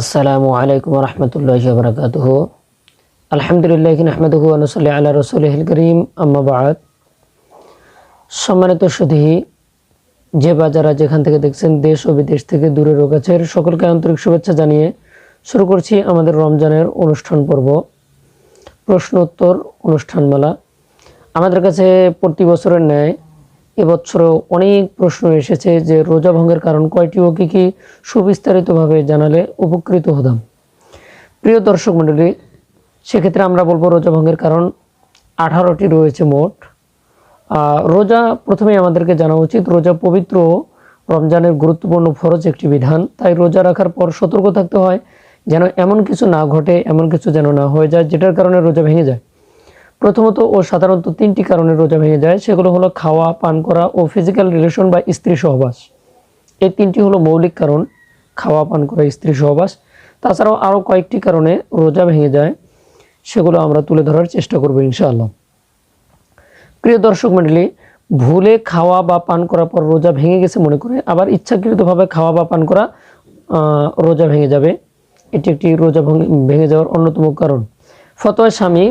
আসসালামু আলাইকুম রহমতুল্লাহ বরকাতুহ আলহামদুলিল্লাহ আহমদহু আনসল্লি আল্লাহ রসুলহিল করিম আম্মাবাদ সম্মানিত সুধী যে বা যারা যেখান থেকে দেখছেন, দেশ ও বিদেশ থেকে দূরে ও কাছের সকলকে আন্তরিক শুভেচ্ছা জানিয়ে শুরু করছি আমাদের রমজানের অনুষ্ঠান পর্ব প্রশ্ন উত্তর অনুষ্ঠানমালা। আমাদের কাছে প্রতি বছরের ন্যায় এবছরও অনেক প্রশ্ন এসেছে যে রোজা ভঙ্গের কারণ কয়টি ও কী কী সুবিস্তারিতভাবে জানালে উপকৃত হতাম। প্রিয় দর্শক মণ্ডলী, সেক্ষেত্রে আমরা বলব রোজা ভঙ্গের কারণ আঠারোটি রয়েছে মোট। রোজা প্রথমেই আমাদেরকে জানা উচিত, রোজা পবিত্র রমজানের গুরুত্বপূর্ণ ফরজ একটি বিধান। তাই রোজা রাখার পর সতর্ক থাকতে হয় যেন এমন কিছু না ঘটে, এমন কিছু যেন না হয়ে যায়, যেটার কারণে রোজা ভেঙে যায়। প্রথমত ও সাধারণত তিনটি কারণে রোজা ভেঙে যায়, সেগুলো হলো খাওয়া, পান করা ও ফিজিক্যাল রিলেশন বা স্ত্রী সহবাস। এই তিনটি হলো মৌলিক কারণ, খাওয়া, পান করা, স্ত্রী সহবাস। তাছাড়াও আরও কয়েকটি কারণে রোজা ভেঙে যায়, সেগুলো আমরা তুলে ধরার চেষ্টা করব ইনশাআল্লাহ। প্রিয় দর্শক মণ্ডলী, ভুলে খাওয়া বা পান করার পর রোজা ভেঙে গেছে মনে করে, আবার ইচ্ছাকৃতভাবে খাওয়া বা পান করা রোজা ভেঙে যাবে। এটি একটি রোজা ভেঙে যাওয়ার অন্যতম কারণ। ফতোয়া স্বামী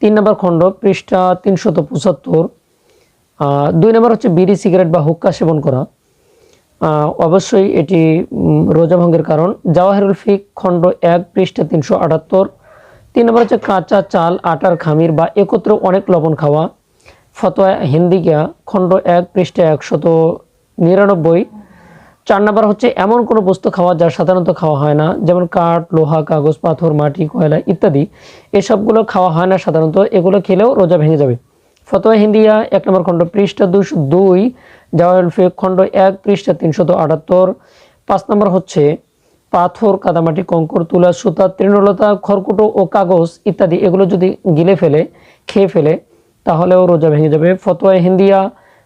তিন নম্বর খণ্ড, পৃষ্ঠা তিনশত পঁচাত্তর। দুই নম্বর হচ্ছে বিড়ি, সিগারেট বা হুক্কা সেবন করা। অবশ্যই এটি রোজা ভঙ্গের কারণ। জাওয়াহিরুল ফিক, খণ্ড এক, পৃষ্ঠা তিনশো আটাত্তর। তিন নম্বর হচ্ছে কাঁচা চাল, আটার খামির বা একত্র অনেক লবণ খাওয়া। ফতোয়া হিন্দিকা, খণ্ড এক, পৃষ্ঠা একশত নিরানব্বই। চার নাম্বার হচ্ছে, এমন কোনো বস্তু খাওয়া যা সাধারণত খাওয়া হয় না, যেমন কাঠ, লোহা, কাগজ, পাথর, মাটি, কয়লা ইত্যাদি। এসবগুলো খাওয়া হয় না সাধারণত, এগুলো খেলেও রোজা ভেঙে যাবে। ফতোয়া হিন্দিয়া, এক নম্বর খণ্ড, পৃষ্ঠা দুশো দুই জাওয়াল ফেক খণ্ড এক, পৃষ্ঠা তিনশত আটাত্তর। পাঁচ নম্বর হচ্ছে, পাথর, কাদামাটি, কঙ্কর, তুলা, সুতা, তৃণলতা, খড়কুটো ও কাগজ ইত্যাদি, এগুলো যদি গিলে ফেলে, খেয়ে ফেলে, তাহলেও রোজা ভেঙে যাবে। ফতোয়া হিন্দিয়া,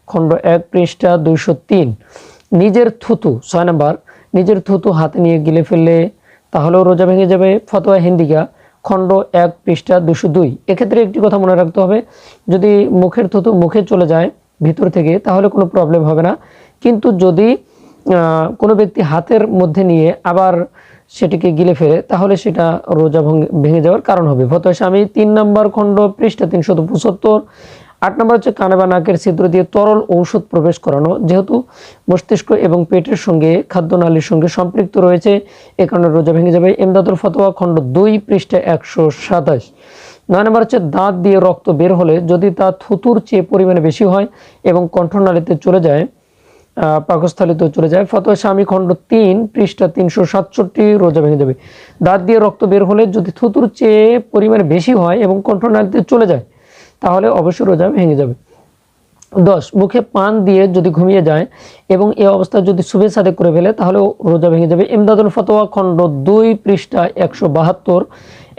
খণ্ড এক, পৃষ্ঠা দুইশো তিন। নিজের থুতু, ছয় নম্বর, নিজের থুতু হাতে নিয়ে গিলে ফেললে তাহলেও রোজা ভেঙে যাবে ফতোয়া হিন্দিকা, খণ্ড এক, পৃষ্ঠা দুশো দুই। এক্ষেত্রে একটি কথা মনে রাখতে হবে, যদি মুখের থুতু মুখে চলে যায় ভিতর থেকে, তাহলে কোনো প্রবলেম হবে না। কিন্তু যদি কোনো ব্যক্তি হাতের মধ্যে নিয়ে আবার সেটিকে গিলে ফেলে, তাহলে সেটা রোজা ভেঙে যাওয়ার কারণ হবে। ফতোয়া স্বামী, তিন নম্বর খণ্ড, পৃষ্ঠা তিনশত পঁচাত্তর আট নম্বর হচ্ছে, কানে বা নাকের ছিদ্র দিয়ে তরল ঔষধ প্রবেশ করানো। যেহেতু মস্তিষ্ক এবং পেটের সঙ্গে খাদ্যনালীর সঙ্গে সম্পৃক্ত রয়েছে, এ কারণে রোজা ভেঙে যাবে। এমদাদুল ফতোয়া, খণ্ড দুই, পৃষ্ঠা একশো সাতাশ। নয় নম্বর হচ্ছে, দাঁত দিয়ে রক্ত বের হলে যদি তা থুতুর চেয়ে পরিমাণে বেশি হয় এবং কণ্ঠনালীতে চলে যায় পাকস্থলিতে চলে যায়, ফতোয়া স্বামী, খণ্ড তিন, পৃষ্ঠা তিনশো সাতষট্টি, রোজা ভেঙে যাবে। দাঁত দিয়ে রক্ত বের হলে যদি থুতুর চেয়ে পরিমাণে বেশি হয় এবং কণ্ঠনালীতে চলে যায় তাহলে অবশ্যই রোজা ভেঙে যাবে। দশ, মুখে পান দিয়ে যদি ঘুমিয়ে যায় এবং এই অবস্থায় যদি শুভে সাদে করে ফেলে তাহলেও রোজা ভেঙে যাবে। ইমদাদুল ফতোয়া খণ্ড দুই, পৃষ্ঠা একশো বাহাত্তর।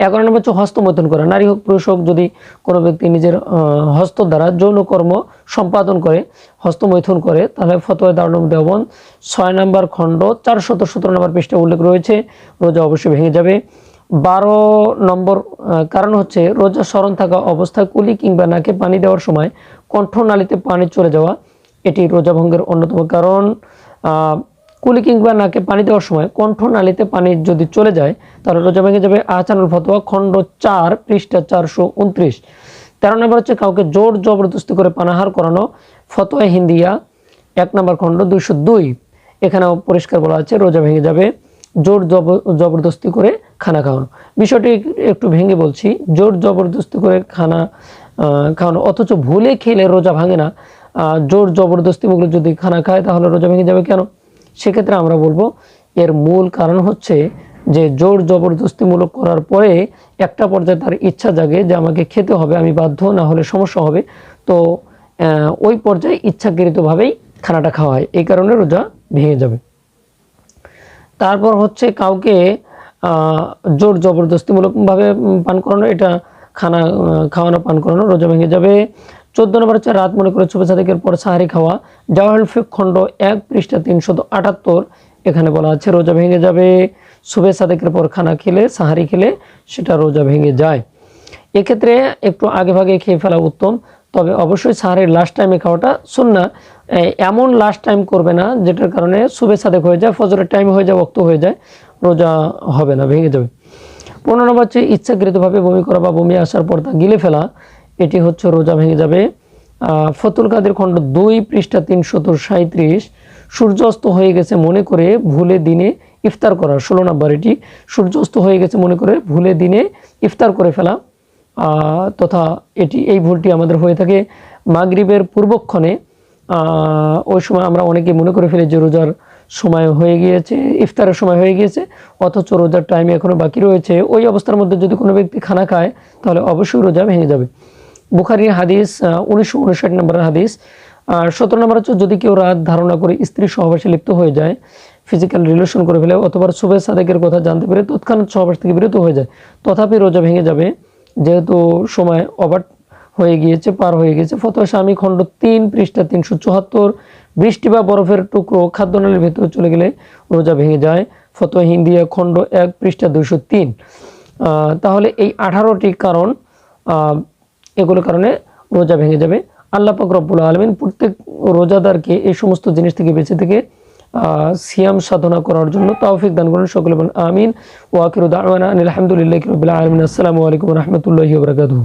এগারো নম্বর হচ্ছে হস্তমৈথুন করা। নারী হোক, পুরুষ হোক, যদি কোনো ব্যক্তি নিজের হস্ত দ্বারা যৌনকর্ম সম্পাদন করে, হস্তমৈথুন করে, তাহলে ফতোয়া দারুণ দেওবন ছয় নম্বর খণ্ড, চারশত সতেরো নম্বর পৃষ্ঠা উল্লেখ রয়েছে। রোজা অবশ্যই ভেঙে যাবে। বারো নম্বর কারণ হচ্ছে রোজা স্মরণ থাকা অবস্থায় কুলি কিংবা নাকে পানি দেওয়ার সময় কণ্ঠনালীতে পানি চলে যাওয়া, এটি রোজা ভঙ্গের অন্যতম কারণ। কুলি কিংবা নাকে পানি দেওয়ার সময় কণ্ঠনালীতে পানি যদি চলে যায়, তাহলে রোজা ভেঙে যাবে আহসানুল ফতোয়া, খণ্ড চার, পৃষ্ঠা চারশো উনত্রিশ। তেরো নম্বর হচ্ছে কাউকে জোর জবরদস্তি করে পানাহার করানো, ফতোয়া হিন্দিয়া, এক নম্বর খণ্ড দুইশো দুই। এখানেও পরিষ্কার বলা আছে, রোজা ভেঙে যাবে। জোর জব- জবরদস্তি করে খানা খাওয়ানো বিষয়টি একটু ভেঙে বলছি, জোর জবরদস্তি করে খানা খাওয়ানো। অথচ ভুলে খেলে রোজা ভাঙে না। জোর জবরদস্তি মুখে যদি খানা খায়, তাহলে রোজা ভেঙে যাবে কেন? সেক্ষেত্রে আমরা বলব, এর মূল কারণ হচ্ছে যে জোর জবরদস্তিমূলক করার পরে একটা পর্যায়ে তার ইচ্ছা জাগে যে আমাকে খেতে হবে, আমি বাধ্য, না হলে সমস্যা হবে। তো ওই পর্যায়ে ইচ্ছাকৃতভাবেই খানাটা খাওয়া হয়। এই কারণে রোজা ভেঙে যাবে। তারপর হচ্ছে কাউকে জোর জবরদস্তিমূলকভাবে পান করানো, এটা খানা খাওয়ানো, পান করানো, রোজা ভেঙে যাবে। চোদ্দ নম্বর হচ্ছে রাত মনে করে চুপে সাদেকের পর সাহারি খাওয়া। জাওয়াহুল ফিক খণ্ড এক পৃষ্ঠা তিনশত আটাত্তর, এখানে বলা আছে রোজা ভেঙে যাবে। শুভে সাদেকের পর খানা খেলে, সাহারি খেলে, সেটা রোজা ভেঙে যায়। এক্ষেত্রে একটু আগে ভাগে খেয়ে ফেলা উত্তম, তবে অবশ্যই সাহারির লাস্ট টাইমে খাওয়াটা সুন্না। এমন লাস্ট টাইম করবে না, যেটার কারণে শুভে সাদেক হয়ে যায়, ফজরের টাইম হয়ে যায় বক্ত হয়ে যায়। রোজা হবে না, ভেঙে যাবে। পনেরো নম্বর হচ্ছে ইচ্ছাকৃতভাবে বমি করা বা বমি আসার পর তা গিলে ফেলা। এটি হচ্ছে রোজা ভেঙে যাবে। ফতুল কাদের খণ্ড দুই, পৃষ্ঠা তিনশত সাঁত্রিশ সূর্যাস্ত হয়ে গেছে মনে করে ভুলে দিনে ইফতার করা। ষোলো নম্বর এটি, সূর্যাস্ত হয়ে গেছে মনে করে ভুলে দিনে ইফতার করে ফেলা। তথা এটি, এই ভুলটি আমাদের হয়ে থাকে মাগরিবের পূর্বক্ষণে। ওই সময় আমরা অনেকে মনে করে ফেলি যে রোজার সময় হয়ে গিয়েছে, ইফতারের সময় হয়ে গিয়েছে, অথচ রোজার টাইম এখনও বাকি রয়েছে। ওই অবস্থার মধ্যে যদি কোনো ব্যক্তি খানা খায়, তাহলে অবশ্যই রোজা ভেঙে যাবে। বুখারির হাদিস উনিশশো উনষাট নম্বরের হাদিস। আর সতেরো নম্বর হচ্ছে, যদি কেউ রাত ধারণা করে স্ত্রী সহবাসে লিপ্ত হয়ে যায় ফিজিক্যাল রিলেশন করে ফেলে, অথবা শুভে সাদেকের কথা জানতে পেরে তৎক্ষণাৎ সহবাস থেকে বিরত হয়ে যায়, তথাপি রোজা ভেঙে যাবে। যেহেতু সময় ওভার হয়ে গিয়েছে, পার হয়ে গেছে ফতোয়া স্বামী খণ্ড তিন, পৃষ্ঠা তিনশো চুয়াত্তর। বৃষ্টি বা বরফের টুকরো খাদ্যনালীর ভেতরে চলে গেলে রোজা ভেঙে যায়। ফতোয়া হিন্দিয়া খণ্ড এক, পৃষ্ঠা দুইশো তিন। তাহলে এই আঠারোটি কারণ এগুলোর কারণে রোজা ভেঙে যাবে। আল্লাহ পাক রব্বুল আলমিন প্রত্যেক রোজাদারকে এই সমস্ত জিনিস থেকে বেঁচে থেকে সিয়াম সাধনা করার জন্য তাওফিক দান করুন সকলে আমিন। ওয়াকিরুদ আলহামদুলিল্লাহ আলমিন। আসসালামু আলাইকুম রহমতুল্লাহি বরকাতুহ।